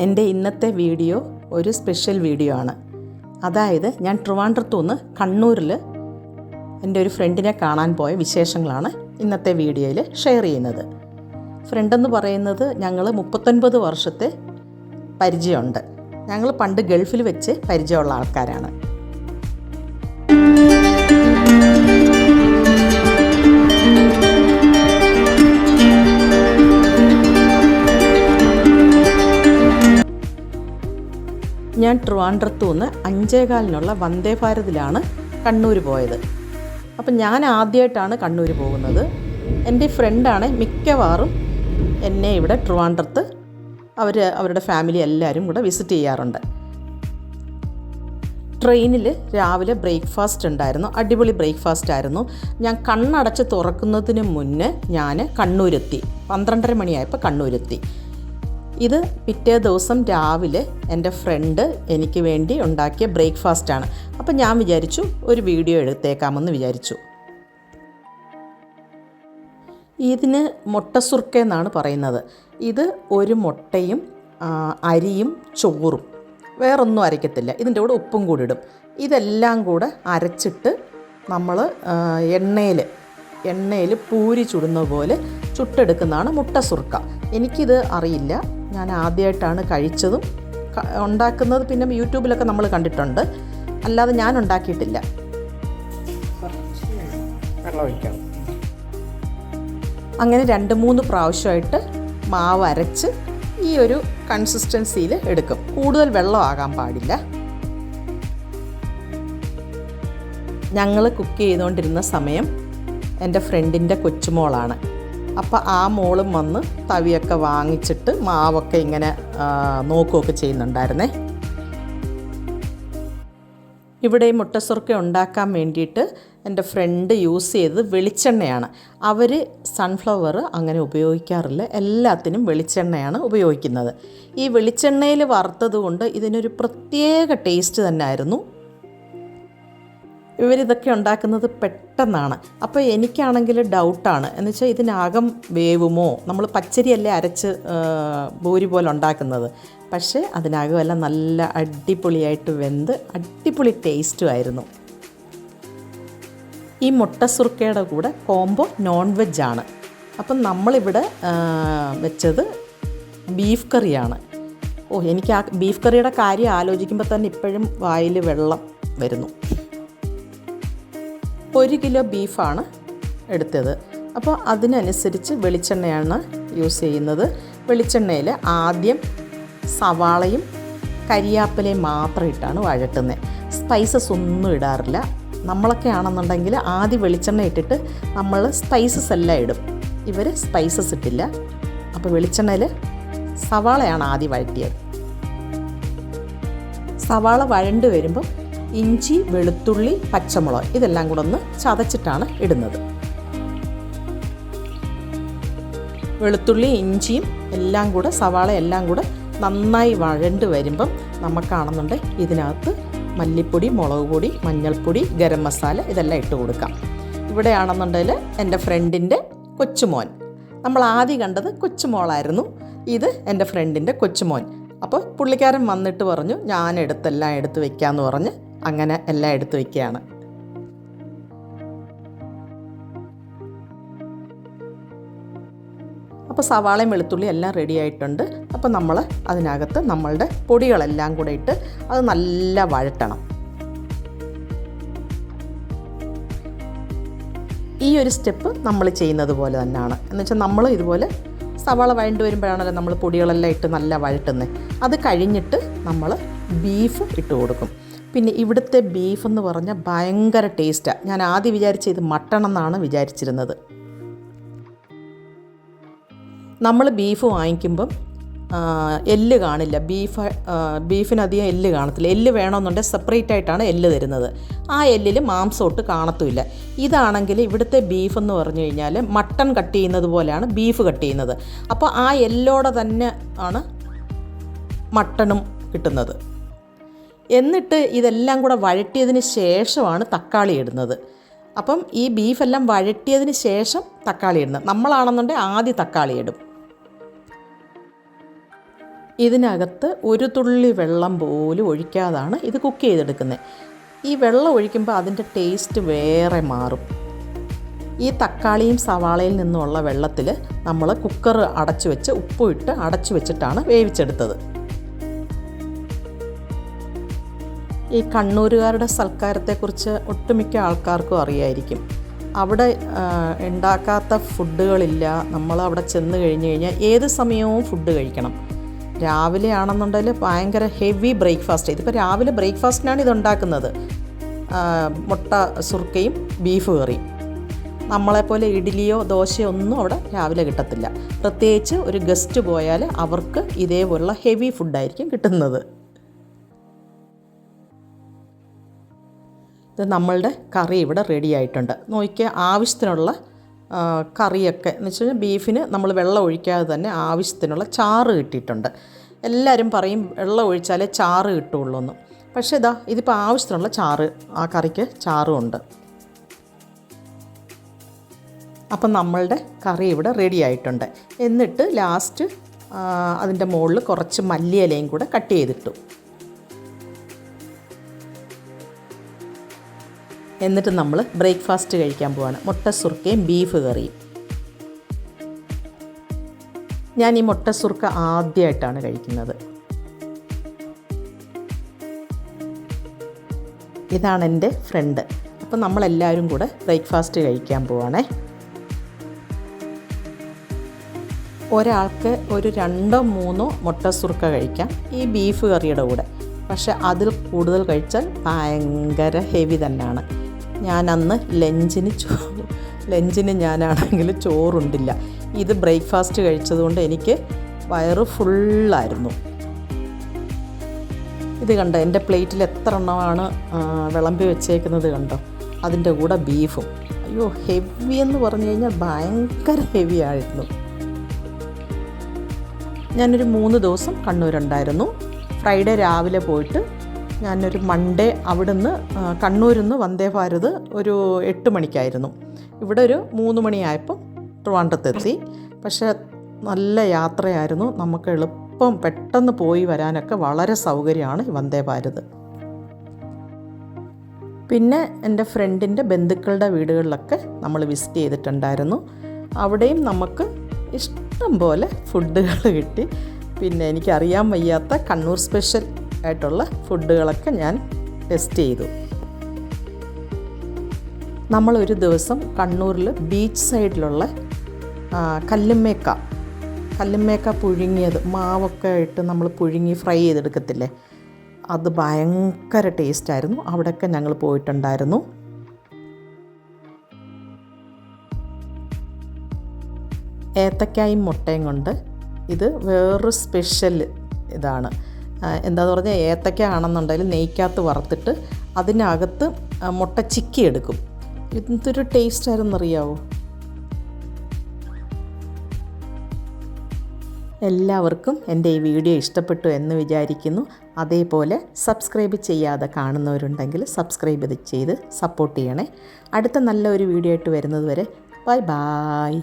എന്റെ ഇന്നത്തെ വീഡിയോ ഒരു സ്പെഷ്യൽ വീഡിയോ ആണ്. അതായത് ഞാൻ ട്രിവാൻഡ്രത്തു നിന്ന് കണ്ണൂരിൽ എന്റെ ഒരു ഫ്രണ്ടിനെ കാണാൻ പോയ വിശേഷങ്ങളാണ് ഇന്നത്തെ വീഡിയോയിൽ ഷെയർ ചെയ്യുന്നത്. ഫ്രണ്ടെന്ന് പറയുന്നത് ഞങ്ങൾ മുപ്പത്തൊൻപത് വർഷത്തെ പരിചയമുണ്ട്. ഞങ്ങൾ പണ്ട് ഗൾഫിൽ വെച്ച് പരിചയമുള്ള ആൾക്കാരാണ്. ഞാൻ ട്രിവാൻഡ്രത്തു നിന്ന് അഞ്ചേകാലിനുള്ള വന്ദേ ഭാരതിലാണ് കണ്ണൂർ പോയത്. അപ്പം ഞാൻ ആദ്യമായിട്ടാണ് കണ്ണൂർ പോകുന്നത്. എന്റെ ഫ്രണ്ടാണ് മിക്കവാറും എന്നെ ഇവിടെ ട്രിവാൻഡ്രത്ത് അവർ അവരുടെ ഫാമിലി എല്ലാവരും കൂടെ വിസിറ്റ് ചെയ്യാറുണ്ട്. ട്രെയിനിൽ രാവിലെ ബ്രേക്ക്ഫാസ്റ്റ് ഉണ്ടായിരുന്നു. അടിപൊളി ബ്രേക്ക്ഫാസ്റ്റ് ആയിരുന്നു. ഞാൻ കണ്ണടച്ച് തുറക്കുന്നതിന് മുന്നേ ഞാൻ കണ്ണൂരെത്തി. പന്ത്രണ്ടര മണിയായപ്പോൾ കണ്ണൂരെത്തി. ഇത് പിറ്റേ ദിവസം രാവിലെ എന്റെ ഫ്രണ്ട് എനിക്ക് വേണ്ടി ഉണ്ടാക്കിയ ബ്രേക്ക്ഫാസ്റ്റാണ് അപ്പം ഞാൻ വിചാരിച്ചു ഒരു വീഡിയോ എടുത്തേക്കാമെന്ന് വിചാരിച്ചു. ഇതിന് മുട്ടസുർക്ക എന്നാണ് പറയുന്നത്. ഇത് ഒരു മുട്ടയും അരിയും ചോറും. വേറൊന്നും അരയ്ക്കത്തില്ല. ഇതിന്റെ കൂടെ ഉപ്പും കൂടി ഇടും. ഇതെല്ലാം കൂടെ അരച്ചിട്ട് നമ്മൾ എണ്ണയിൽ എണ്ണയിൽ പൂരി ചുടുന്ന പോലെ ചുട്ടെടുക്കുന്നതാണ് മുട്ടസുർക്ക എനിക്കിത് അറിയില്ല. ഞാൻ ആദ്യമായിട്ടാണ് കഴിച്ചതും ഉണ്ടാക്കുന്നത്. പിന്നെ യൂട്യൂബിലൊക്കെ നമ്മൾ കണ്ടിട്ടുണ്ട്. അല്ലാതെ ഞാൻ ഉണ്ടാക്കിയിട്ടില്ല. അങ്ങനെ രണ്ട് മൂന്ന് പ്രാവശ്യമായിട്ട് മാവ് അരച്ച് ഈ ഒരു കൺസിസ്റ്റൻസിയിൽ എടുക്കും. കൂടുതൽ വെള്ളമാകാൻ പാടില്ല. ഞങ്ങൾ കുക്ക് ചെയ്തുകൊണ്ടിരുന്ന സമയം എന്റെ ഫ്രണ്ടിന്റെ കൊച്ചുമോളാണ്. അപ്പോൾ ആ മോളും വന്ന് തവിയൊക്കെ വാങ്ങിച്ചിട്ട് മാവൊക്കെ ഇങ്ങനെ നോക്കുകയൊക്കെ ചെയ്യുന്നുണ്ടായിരുന്നേ. ഇവിടെ ഈ മുട്ടസുർക്ക ഉണ്ടാക്കാൻ വേണ്ടിയിട്ട് എന്റെ ഫ്രണ്ട് യൂസ് ചെയ്തത് വെളിച്ചെണ്ണയാണ്. അവർ സൺഫ്ലവർ അങ്ങനെ ഉപയോഗിക്കാറില്ല. എല്ലാത്തിനും വെളിച്ചെണ്ണയാണ് ഉപയോഗിക്കുന്നത്. ഈ വെളിച്ചെണ്ണയിൽ വറുത്തത് കൊണ്ട് ഇതിനൊരു പ്രത്യേക ടേസ്റ്റ് തന്നെ ആയിരുന്നു ഇവരിതൊക്കെ ഉണ്ടാക്കുന്നത് പെട്ടെന്നാണ്. അപ്പോൾ എനിക്കാണെങ്കിൽ ഡൗട്ടാണ്. എന്ന് വെച്ചാൽ ഇതിനകം വേവുമോ? നമ്മൾ പച്ചരിയല്ലേ അരച്ച് ഭൂരി പോലെ ഉണ്ടാക്കുന്നത്. പക്ഷേ അതിനകമല്ല നല്ല അടിപൊളിയായിട്ട് വെന്ത് അടിപൊളി ടേസ്റ്റും ആയിരുന്നു. ഈ മുട്ട സുർക്കയുടെ കൂടെ കോംബോ നോൺ വെജ് ആണ്. അപ്പം നമ്മളിവിടെ വെച്ചത് ബീഫ് കറിയാണ് ഓ എനിക്ക് ആ ബീഫ് കറിയുടെ കാര്യം ആലോചിക്കുമ്പോൾ തന്നെ ഇപ്പോഴും വായിൽ വെള്ളം വരുന്നു. ഒരു കിലോ ബീഫാണ് എടുത്തത്. അപ്പോൾ അതിനനുസരിച്ച് വെളിച്ചെണ്ണയാണ് യൂസ് ചെയ്യുന്നത്. വെളിച്ചെണ്ണയിൽ ആദ്യം സവാളയും കരിയാപ്പിലയും മാത്രം ഇട്ടാണ് വഴട്ടുന്നത്. സ്പൈസസ് ഒന്നും ഇടാറില്ല. നമ്മളൊക്കെ ആണെന്നുണ്ടെങ്കിൽ ആദ്യം വെളിച്ചെണ്ണ ഇട്ടിട്ട് നമ്മൾ സ്പൈസസ് എല്ലാം ഇടും. ഇവർ സ്പൈസസ് ഇട്ടില്ല. അപ്പോൾ വെളിച്ചെണ്ണയിൽ സവാളയാണ് ആദ്യം വഴറ്റിയത്. സവാള വഴണ്ട് വരുമ്പോൾ ഇഞ്ചി വെളുത്തുള്ളി പച്ചമുളക് ഇതെല്ലാം കൂടെ ഒന്ന് ചതച്ചിട്ടാണ് ഇടുന്നത്. വെളുത്തുള്ളി ഇഞ്ചിയും എല്ലാം കൂടെ സവാള എല്ലാം കൂടെ നന്നായി വഴണ്ട് വരുമ്പം നമുക്കാണെന്നുണ്ട് ഇതിനകത്ത് മല്ലിപ്പൊടി മുളക് പൊടി മഞ്ഞൾപ്പൊടി ഗരം മസാല ഇതെല്ലാം ഇട്ട് കൊടുക്കാം. ഇവിടെയാണെന്നുണ്ടെങ്കിൽ എന്റെ ഫ്രണ്ടിന്റെ കൊച്ചുമോൻ. നമ്മൾ ആദ്യം കണ്ടത് കൊച്ചുമോളായിരുന്നു. ഇത് എന്റെ ഫ്രണ്ടിന്റെ കൊച്ചുമോൻ. അപ്പോൾ പുള്ളിക്കാരൻ വന്നിട്ട് പറഞ്ഞു ഞാൻ എടുത്തെല്ലാം എടുത്ത് വെക്കാമെന്ന് പറഞ്ഞ് അങ്ങനെ എല്ലാം എടുത്തു വയ്ക്കുകയാണ്. അപ്പോൾ സവാളയും വെളുത്തുള്ളി എല്ലാം റെഡി ആയിട്ടുണ്ട്. അപ്പോൾ നമ്മൾ അതിനകത്ത് നമ്മളുടെ പൊടികളെല്ലാം കൂടെ ഇട്ട് അത് നല്ല വഴട്ടണം ഈ ഒരു സ്റ്റെപ്പ് നമ്മൾ ചെയ്യുന്നത് പോലെ തന്നെയാണ്. എന്ന് വെച്ചാൽ നമ്മൾ ഇതുപോലെ സവാള വഴണ്ട് വരുമ്പോഴാണല്ലോ നമ്മൾ പൊടികളെല്ലാം ഇട്ട് നല്ല വഴട്ടുന്നത് അത് കഴിഞ്ഞിട്ട് നമ്മൾ ബീഫ് ഇട്ട് കൊടുക്കും. പിന്നെ ഇവിടുത്തെ ബീഫ് എന്ന് പറഞ്ഞാൽ ഭയങ്കര ടേസ്റ്റാണ് ഞാൻ ആദ്യം വിചാരിച്ച ഇത് മട്ടൺ എന്നാണ് വിചാരിച്ചിരുന്നത്. നമ്മൾ ബീഫ് വാങ്ങിക്കുമ്പം എല്ല് കാണില്ല. ബീഫ് ബീഫിനധികം എല്ല് കാണത്തില്ല. എല്ല് വേണമെന്നുണ്ടെങ്കിൽ സെപ്പറേറ്റ് ആയിട്ടാണ് എല്ല് തരുന്നത്. ആ എല്ലിൽ മാംസമൊട്ട് കാണത്തുമില്ല. ഇതാണെങ്കിൽ ഇവിടുത്തെ ബീഫ് എന്ന് പറഞ്ഞു കഴിഞ്ഞാൽ മട്ടൺ കട്ട് ചെയ്യുന്നത് പോലെയാണ് ബീഫ് കട്ട് ചെയ്യുന്നത്. അപ്പോൾ ആ എല്ലോടെ തന്നെ ആണ് മട്ടണും കിട്ടുന്നത്. എന്നിട്ട് ഇതെല്ലാം കൂടെ വഴറ്റിയതിന് ശേഷമാണ് തക്കാളി ഇടുന്നത്. അപ്പം ഈ ബീഫെല്ലാം വഴറ്റിയതിന് ശേഷം തക്കാളി ഇടുന്നത് നമ്മളാണെന്നുണ്ടെങ്കിൽ ആദ്യം തക്കാളി ഇടും. ഇതിനകത്ത് ഒരു തുള്ളി വെള്ളം പോലും ഒഴിക്കാതാണ് ഇത് കുക്ക് ചെയ്തെടുക്കുന്നത്. ഈ വെള്ളം ഒഴിക്കുമ്പോൾ അതിന്റെ ടേസ്റ്റ് വേറെ മാറും. ഈ തക്കാളിയും സവാളയിൽ നിന്നുമുള്ള വെള്ളത്തിൽ നമ്മൾ കുക്കർ അടച്ചു വെച്ച് ഉപ്പും ഇട്ട് അടച്ചു വെച്ചിട്ടാണ് വേവിച്ചെടുത്തത്. ഈ കണ്ണൂരുകാരുടെ സൽക്കാരത്തെക്കുറിച്ച് ഒട്ടുമിക്ക ആൾക്കാർക്കും അറിയായിരിക്കും. അവിടെ ഉണ്ടാക്കാത്ത ഫുഡുകളില്ല. നമ്മൾ അവിടെ ചെന്ന് കഴിഞ്ഞ് കഴിഞ്ഞാൽ ഏത് സമയവും ഫുഡ് കഴിക്കണം. രാവിലെ ആണെന്നുണ്ടെങ്കിൽ ഭയങ്കര ഹെവി ബ്രേക്ക്ഫാസ്റ്റ്. ഇതിപ്പോൾ രാവിലെ ബ്രേക്ക്ഫാസ്റ്റിനാണ് ഇതുണ്ടാക്കുന്നത്. മുട്ട സുർക്കയും ബീഫ് കറിയും. നമ്മളെപ്പോലെ ഇഡ്ഡലിയോ ദോശയോ ഒന്നും അവിടെ രാവിലെ കിട്ടത്തില്ല. പ്രത്യേകിച്ച് ഒരു ഗസ്റ്റ് പോയാൽ അവർക്ക് ഇതേപോലുള്ള ഹെവി ഫുഡായിരിക്കും കിട്ടുന്നത്. ഇത് നമ്മളുടെ കറി ഇവിടെ റെഡി ആയിട്ടുണ്ട്. നോക്കിയാൽ ആവശ്യത്തിനുള്ള കറിയൊക്കെ. എന്ന് വെച്ച് കഴിഞ്ഞാൽ ബീഫിന് നമ്മൾ വെള്ളം ഒഴിക്കാതെ തന്നെ ആവശ്യത്തിനുള്ള ചാറ് കിട്ടിയിട്ടുണ്ട്. എല്ലാവരും പറയും വെള്ളം ഒഴിച്ചാലേ ചാറ് കിട്ടുള്ളൂ എന്ന്. പക്ഷേ ഇതാ ഇതിപ്പോൾ ആവശ്യത്തിനുള്ള ചാറ് ആ കറിക്ക് ചാറും ഉണ്ട്. അപ്പം നമ്മളുടെ കറി ഇവിടെ റെഡി ആയിട്ടുണ്ട്. എന്നിട്ട് ലാസ്റ്റ് അതിന്റെ മുകളിൽ കുറച്ച് മല്ലിയിലയും കൂടെ കട്ട് ചെയ്തിട്ടു. എന്നിട്ട് നമ്മൾ ബ്രേക്ക്ഫാസ്റ്റ് കഴിക്കാൻ പോവാണ്. മുട്ട സുർക്കയും ബീഫ് കറിയും ഞാൻ ഈ മുട്ട സുർക്ക ആദ്യമായിട്ടാണ് കഴിക്കുന്നത്. ഇതാണ് എന്റെ ഫ്രണ്ട് അപ്പം നമ്മളെല്ലാവരും കൂടെ ബ്രേക്ക്ഫാസ്റ്റ് കഴിക്കാൻ പോവാണേ. ഒരാൾക്ക് ഒരു രണ്ടോ മൂന്നോ മുട്ട സുർക്ക കഴിക്കാം. ഈ ബീഫ് കറിയുടെ കൂടെ. പക്ഷെ അതിൽ കൂടുതൽ കഴിച്ചാൽ ഭയങ്കര ഹെവി തന്നെയാണ്. ഞാൻ അന്ന് ലഞ്ചിന് ചോ ലഞ്ചിന് ഞാനാണെങ്കിൽ ചോറുണ്ടില്ല. ഇത് ബ്രേക്ക്ഫാസ്റ്റ് കഴിച്ചതുകൊണ്ട് എനിക്ക് വയറ് ഫുള്ളായിരുന്നു. ഇത് കണ്ടോ എന്റെ പ്ലേറ്റിൽ എത്ര എണ്ണമാണ് വിളമ്പി വെച്ചേക്കുന്നത് കണ്ടോ? അതിന്റെ കൂടെ ബീഫും. അയ്യോ ഹെവി എന്ന് പറഞ്ഞു കഴിഞ്ഞാൽ ഭയങ്കര ഹെവി ആയിരുന്നു. ഞാനൊരു മൂന്ന് ദിവസം കണ്ണൂരുണ്ടായിരുന്നു. ഫ്രൈഡേ രാവിലെ പോയിട്ട് ഞാനൊരു മൺഡേ അവിടുന്ന് കണ്ണൂരിൽ നിന്ന് വന്ദേ ഭാരത് ഒരു എട്ട് മണിക്കായിരുന്നു. ഇവിടെ ഒരു മൂന്ന് മണിയായപ്പോൾ ട്രിവാൻഡ്രത്തെത്തി. പക്ഷേ നല്ല യാത്രയായിരുന്നു. നമുക്ക് എളുപ്പം പെട്ടെന്ന് പോയി വരാനൊക്കെ വളരെ സൗകര്യമാണ് വന്ദേ ഭാരത്. പിന്നെ എന്റെ ഫ്രണ്ടിന്റെ ബന്ധുക്കളുടെ വീടുകളിലൊക്കെ നമ്മൾ വിസിറ്റ് ചെയ്തിട്ടുണ്ടായിരുന്നു. അവിടെയും നമുക്ക് ഇഷ്ടം പോലെ ഫുഡുകൾ കിട്ടി. പിന്നെ എനിക്കറിയാൻ വയ്യാത്ത കണ്ണൂർ സ്പെഷ്യൽ ആയിട്ടുള്ള ഫുഡുകളൊക്കെ ഞാൻ ടെസ്റ്റ് ചെയ്തു. നമ്മളൊരു ദിവസം കണ്ണൂരിൽ ബീച്ച് സൈഡിലുള്ള കല്ലുമ്മേക്ക. കല്ലുമ്മേക്ക പുഴുങ്ങിയത് മാവൊക്കെ ഇട്ട് നമ്മൾ പുഴുങ്ങി ഫ്രൈ ചെയ്തെടുക്കത്തില്ലേ? അത് ഭയങ്കര ടേസ്റ്റായിരുന്നു അവിടെയൊക്കെ ഞങ്ങൾ പോയിട്ടുണ്ടായിരുന്നു. ഏത്തക്കായും മുട്ടയും കൊണ്ട് ഇത് വേറൊരു സ്പെഷ്യൽ ഇതാണ്. എന്താന്ന് പറഞ്ഞാൽ ഏത്തക്ക ആണെന്നുണ്ടെങ്കിൽ നെയ്ക്കകത്ത് വറുത്തിട്ട് അതിനകത്ത് മുട്ട ചിക്കി എടുക്കും എന്തൊരു ടേസ്റ്റ് ആയിരുന്നറിയാവോ? എല്ലാവർക്കും എന്റെ ഈ വീഡിയോ ഇഷ്ടപ്പെട്ടു എന്ന് വിചാരിക്കുന്നു. അതേപോലെ സബ്സ്ക്രൈബ് ചെയ്യാതെ കാണുന്നവരുണ്ടെങ്കിൽ സബ്സ്ക്രൈബ് ചെയ്ത് സപ്പോർട്ട് ചെയ്യണേ. അടുത്ത നല്ലൊരു വീഡിയോ ആയിട്ട് വരുന്നത് വരെ ബൈ ബായ്